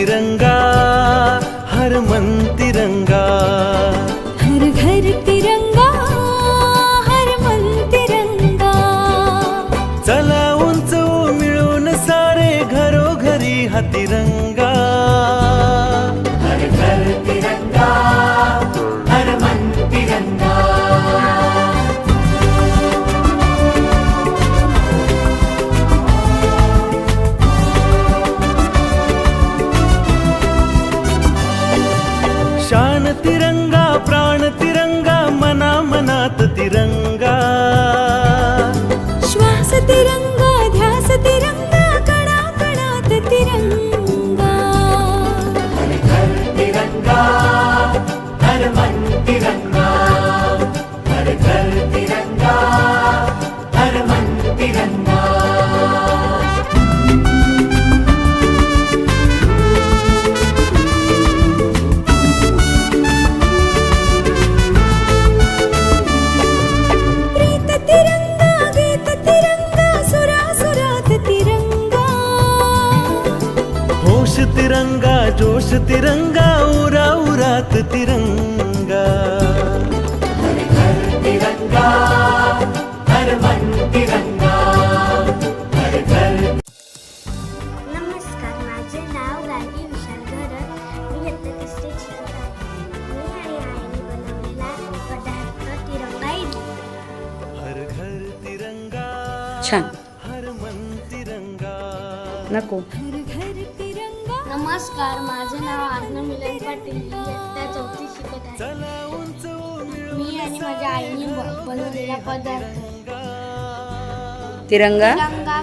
तिरंगा हर मन तिरंगा तिरंगा प्राण तिरंगा मना मनात तिरंगा. श्वास तिरंगा ध्यास तिरंगा कणा कणात तिरंगा. तिरंगा जोश तिरंगा उरा उरात तिरंगा. तिरंगा हर मन तिरंगा छान. हर मन तिरंगा. नको. नमस्कार माझे नाव आज्ञा मिलन पाटील. मी चौथी शिकत आहे. मी आणि माझ्या आईने बनवलेला पदार्थ. तिरंगा? तिरंगा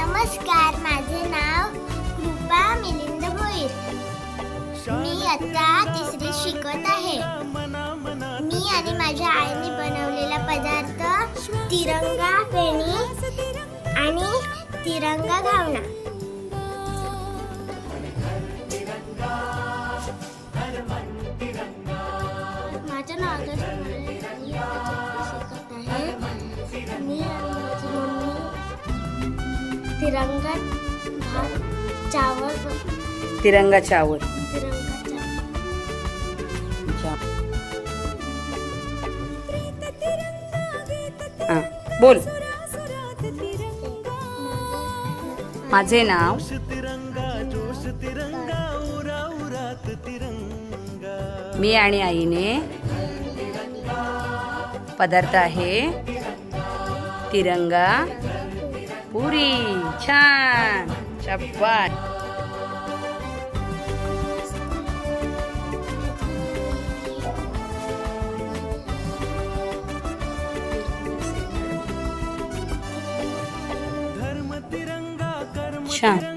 नमस्कार माझे नाव कृपा मिलिंद भोईर. मी आता तिसरी शिकत तिरंगा फेणी आणि तिरंगा घावना माझं नाव शिकत आहे. मी माझी मम्मी तिरंगा चावल तिरंगा चावल. बोल. माझे नाव मी आणि आईने पदार्थ आहे तिरंगा. पुरी. छान. छप्पा Tchau.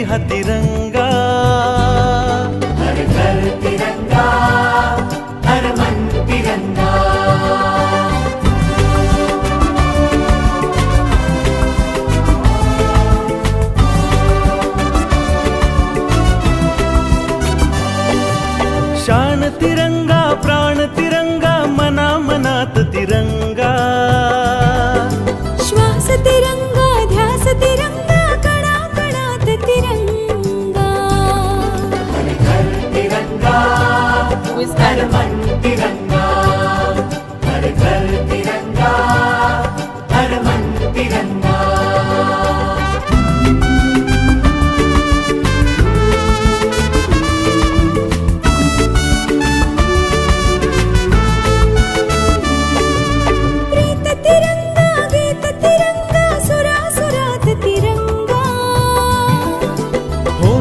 घरोघरी हा तिरंगा हर घर तिरंगा हर मन तिरंगा। शान तिरंगा प्राण तिरंगा मना मनात तिरंगा श्वास तिरंगा ध्यास तिरंगा